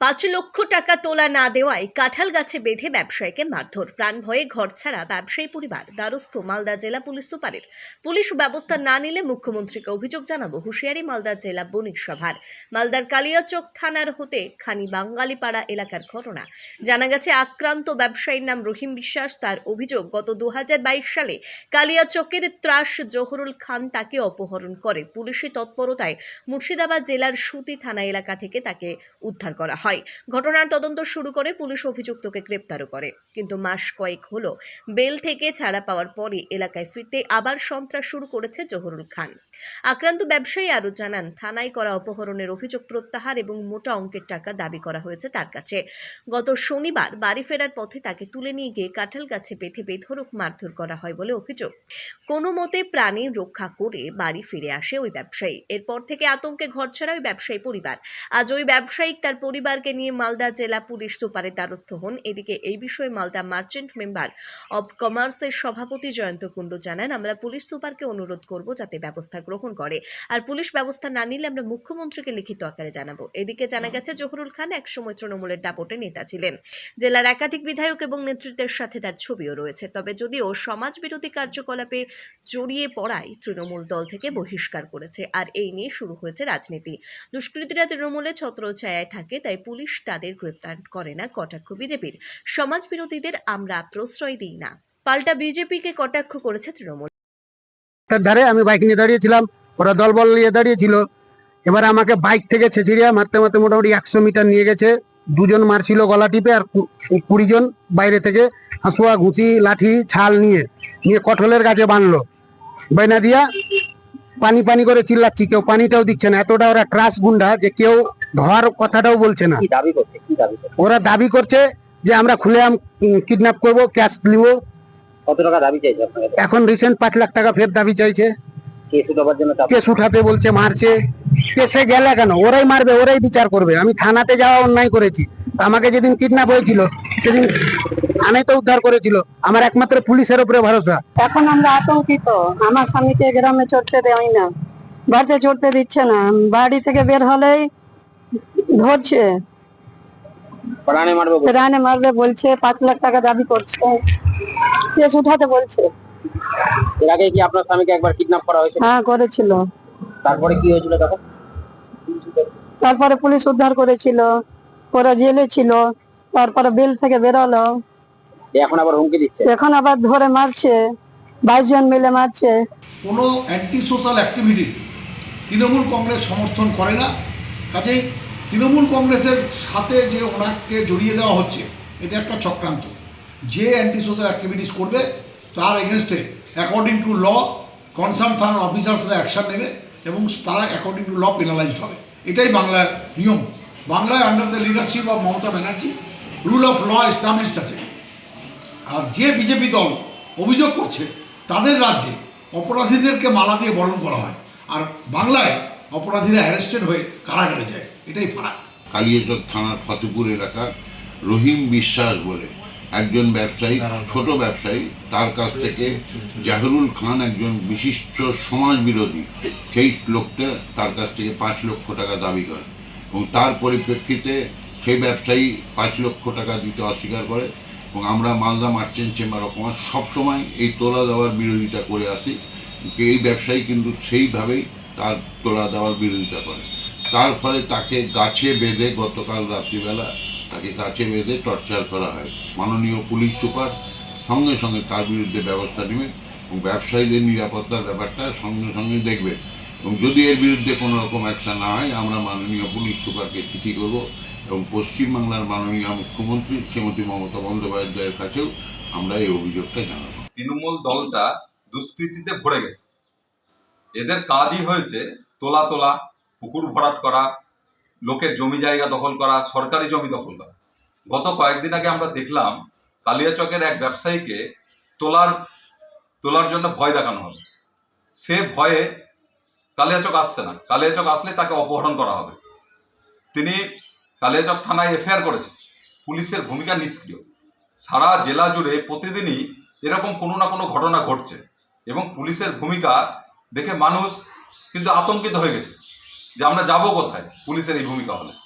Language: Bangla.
পাঁচ লক্ষ টাকা তোলা না দেওয়ায় কাঁঠাল গাছে বেঁধে ব্যবসায়ীকে মারধর। প্রাণ ভয়ে ঘর ছাড়া ব্যবসায়ী পরিবার, দ্বারস্থ মালদা জেলা পুলিশ সুপারের। পুলিশ ব্যবস্থা না নিলে মুখ্যমন্ত্রীকে অভিযোগ জানাব হুঁশিয়ারি মালদা জেলা বণিক সভার। মালদার কালিয়াচক থানার হতে খানি বাঙ্গালীপাড়া এলাকার ঘটনা। জানা গেছে, আক্রান্ত ব্যবসায়ীর নাম রহিম বিশ্বাস। তার অভিযোগ, গত দু হাজার বাইশ সালে কালিয়াচকের ত্রাস জহরুল খান তাকে অপহরণ করে। পুলিশি তৎপরতায় মুর্শিদাবাদ জেলার সুতি থানা এলাকা থেকে তাকে উদ্ধার করা হয়। ঘটনার তদন্ত শুরু করে পুলিশ অভিযুক্তকে গ্রেপ্তারও করে। কিন্তু মাস কয়েক হলো বেল থেকে ছাড়া পাওয়ার পরে এলাকায় ফিরতে আবার সন্ত্রাস শুরু করেছে জহরুল খান। আক্রান্ত ব্যবসায়ী আরও জানান, থানায় করা অপহরণের অভিযোগ প্রত্যাহার এবং মোটা অঙ্কের টাকা দাবি করা হয়েছে তার কাছে। গত শনিবার বাড়ি ফেরার পথে তাকে তুলে নিয়ে গিয়ে কাঁঠাল গাছে বেঁধে বেধরক মারধর করা হয় বলে অভিযোগ। কোনো মতে প্রাণী রক্ষা করে বাড়ি ফিরে আসে ওই ব্যবসায়ী। এরপর থেকে আতঙ্কে ঘর ছাড়া ওই ব্যবসায়ী পরিবার। আজ ওই ব্যবসায়িক তার পরিবারকে নিয়ে মালদা জেলা পুলিশ সুপারের দ্বারস্থ হন। এদিকে এই বিষয়ে মালদা মার্চেন্ট মেম্বার অব কমার্সের সভাপতি জয়ন্ত কুণ্ডু জানান, আমরা পুলিশ সুপারকে অনুরোধ করব যাতে ব্যবস্থা গ্রহণ করে। আর পুলিশ ব্যবস্থা না নিলে আমরা মুখ্যমন্ত্রীকে লিখিত আকারে জানাব। এদিকে জানা গেছে, জহুরুল খান একসময় তৃণমূলের দাপটে নেতা ছিলেন। জেলার একাধিক বিধায়ক এবং নেতৃত্বের সাথে তার ছবিও রয়েছে। তবে যদিও সমাজ বিরোধী কার্যকলাপে জড়িয়ে পড়ায় তৃণমূল দল থেকে বহিষ্কার করেছে। আর এই নিয়ে শুরু হয়েছে রাজনীতি। দুষ্কৃতীরা তৃণমূলে ছত্রছায়ায় থাকে, তাই পুলিশ তাদের গ্রেপ্তার করে না কটাক্ষ বিজেপির। সমাজ বিরোধীদের আমরা প্রশ্রয় দিই না। পাল্টা বিজেপিকে কটাক্ষ করেছে তৃণমূল। ধারে আমি বাইক নিয়ে দাঁড়িয়েছিলাম ওরা দলবল নিয়ে দাঁড়িয়েছিল এবার আমাকে বাইক থেকে ছেঁচিড়িয়া মারতে মারতে মোটামুটি একশো মিটার নিয়ে গেছে। দুজন মারছিল গলা টিপে আর কুড়ি জন বাইরে থেকে হাঁসুয়া ঘুষি লাঠি, ছাল নিয়ে নিয়ে কঠলের গাছে বাঁধলো। বাইনা দিয়া পানি পানি করে চিল্লাচ্ছি। কেউ পানিটাও দিচ্ছে না। এতটা ওরা ট্রাস গুন্ডা যে কেউ ধোয়ার কথাটাও বলছে না। কি দাবি করছে? কি দাবি করছে? ওরা দাবি করছে যে আমরা খুলে আম কিডন্যাপ করব ক্যাশ নিব। কত টাকা দাবি চাইছে আপনাকে এখন রিসেন্ট পাঁচ লাখ টাকা ফের দাবি চাইছে। কেস উঠাবার জন্য কেস উঠাতে বলছে মারছে। কেসে গেলে কেন? ওরাই মারবে ওরাই বিচার করবে। আমি থানাতে যাওয়া অন্যায় করেছি। তা আমাকে যেদিন কিডন্যাপ হয়েছিল সেদিন থানায় তো উদ্ধার করেছিল। আমার একমাত্র পুলিশের উপরে ভরসা। এখন আমরা আতঙ্কিত। আমার স্বামীকে গ্রামে চড়তে দেওয়াই না। বাড়িতে চড়তে দিচ্ছে না। বাড়ি থেকে বের হলেই ধরছে। প্রাণে মারবে বলছে। রানে মারবে বলছে পাঁচ লাখ টাকা দাবি করছে। কেস উঠাতে বলছে। এর আগে কি আপনার স্বামীকে একবার কিডন্যাপ করা হয়েছিল? হ্যাঁ করেছিল। তারপরে কি হয়েছিল তখন? তারপরে পুলিশ উদ্ধার করেছিল। ওরা জেলে ছিল। তারপরে বেল থেকে বেরোলো। এখন আবার হুমকি দিচ্ছে? এখন আবার ধরে মারছে। বাইশ জন মিলে মারছে। কোনো anti social activities Trinamool Congress সমর্থন করে না। কাজেই তৃণমূল কংগ্রেসের সাথে যে ওনাকে জড়িয়ে দেওয়া হচ্ছে, এটা একটা চক্রান্ত। যে অ্যান্টি সোশ্যাল অ্যাক্টিভিটিস করবে, তার এগেনস্টে অ্যাকর্ডিং টু ল কনসার্ন থানার অফিসার্সরা অ্যাকশন নেবে এবং তারা অ্যাকর্ডিং টু ল পেনালাইজড হবে। এটাই বাংলার নিয়ম। বাংলায় under the leadership of Mamata Banerjee rule of law established আছে। আর যে বিজেপি দল অভিযোগ করছে, তাদের রাজ্যে অপরাধীদেরকে মালা দিয়ে বরণ করা হয়। আর বাংলায় অপরাধীরা অ্যারেস্টেড হয়ে কারাগারে যায়। এটাই ফারাক। কালিয়াচক থানার ফতেপুর এলাকার রহিম বিশ্বাস বলে একজন ব্যবসায়ী ছোট ব্যবসায়ী তার কাছ থেকে জাহরুল খান একজন বিশিষ্ট সমাজ বিরোধী সেই লোকটা তার কাছ থেকে পাঁচ লক্ষ টাকা দাবি করে এবং তার পরিপ্রেক্ষিতে সেই ব্যবসায়ী পাঁচ লক্ষ টাকা দিতে অস্বীকার করে এবং আমরা Malda merchant chamber of commerce সবসময় এই তোলা দেওয়ার বিরোধিতা করে আসি। এই ব্যবসায়ী কিন্তু সেইভাবেই তার তোলা দেওয়ার বিরোধিতা করে। তার ফলে তাকে গাছে বেঁধে গতকাল রাত্রিবেলা তাকে গাছে বেঁধে টর্চার করা হয়। মাননীয় পুলিশ সুপার সঙ্গে সঙ্গে তার বিরুদ্ধে ব্যবস্থা নেবেন এবং ব্যবসায়ীদের নিরাপত্তার ব্যাপারটা সঙ্গে সঙ্গে দেখবেন এবং যদি এর বিরুদ্ধে কোনো রকম অ্যাকশন না হয়, আমরা মাননীয় পুলিশ সুপারকে চিঠি করব এবং পশ্চিমবাংলার মাননীয় মুখ্যমন্ত্রী শ্রীমতী মমতা বন্দ্যোপাধ্যায়ের কাছেও আমরা এই অভিযোগটা জানাব। তৃণমূল দলটা দুষ্কৃতিতে ভরে গেছে। এদের কাজই হয়েছে তোলা তোলা পুকুর ভরাট করা, লোকের জমি জায়গা দখল করা, সরকারি জমি দখল করা। গত কয়েকদিন আগে আমরা দেখলাম কালিয়াচকের এক ব্যবসায়ীকে তোলার তোলার জন্য ভয় দেখানো হবে। সে ভয়ে কালিয়াচক আসছে না। কালিয়াচক আসলে তাকে অপহরণ করা হবে। তিনি কালিয়াচক থানায় এফআইআর করেছে। পুলিশের ভূমিকা নিষ্ক্রিয়। সারা জেলা জুড়ে প্রতিদিনই এরকম কোনো না কোনো ঘটনা ঘটছে এবং পুলিশের ভূমিকা দেখে মানুষ কিন্তু আতঙ্কিত হয়ে গেছে। যে আমরা যাব কোথায়? পুলিশের এই ভূমিকা হলে।